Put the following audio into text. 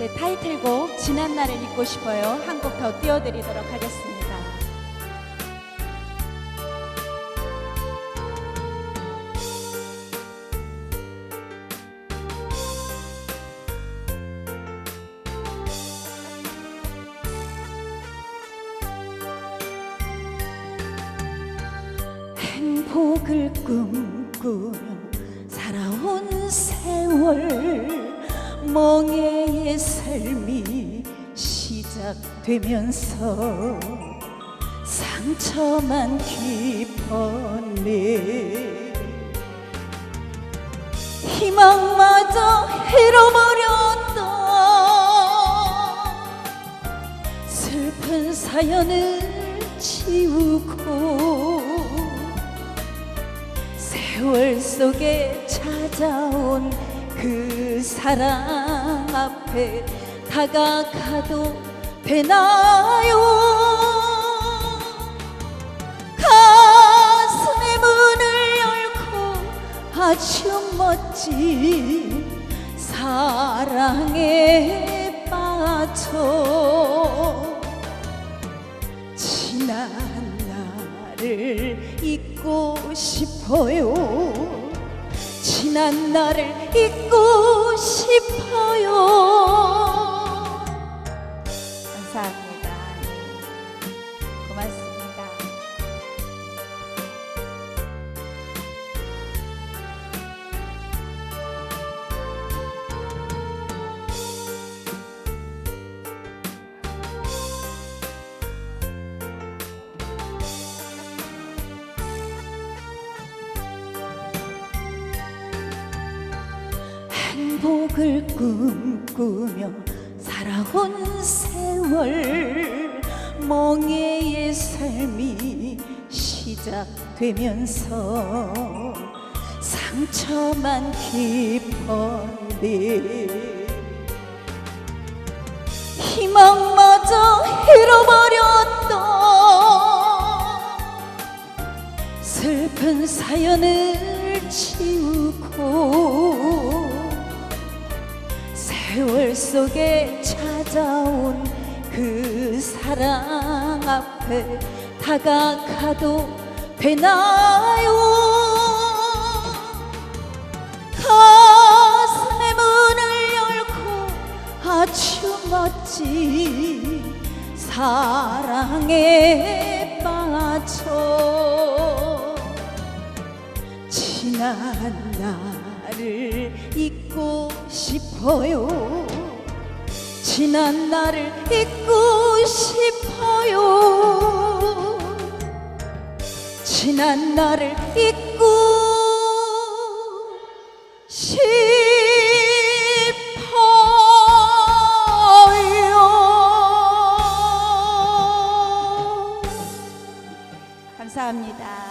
제 타이틀곡 지난 날을 잊고 싶어요. 한 곡 더 띄워드리도록 하겠습니다. 행복을 꿈꾸며 살아온 세월 멍해의 삶이 시작되면서 상처만 깊었네. 희망마저 잃어버렸다 슬픈 사연을 지우고 세월 속에 찾아온 그 사랑 앞에 다가가도 되나요? 가슴의 문을 열고 아주 멋진 사랑에 빠져 지난 날을 잊고 싶어요 지난 날을 잊고 싶어요. 감사합니다. 고맙습니다 행복을 꿈꾸며 살아온 세월 멍해의 삶이 시작되면서 상처만 깊었네. 희망마저 잃어버렸다 슬픈 사연을 속에 찾아온 그 사랑 앞에 다가가도 되나요? 가슴의 문을 열고 아주 멋진 사랑에 빠져 지난 날을 잊고 싶어요 지난 날을 잊고 싶어요 지난 날을 잊고 싶어요 감사합니다.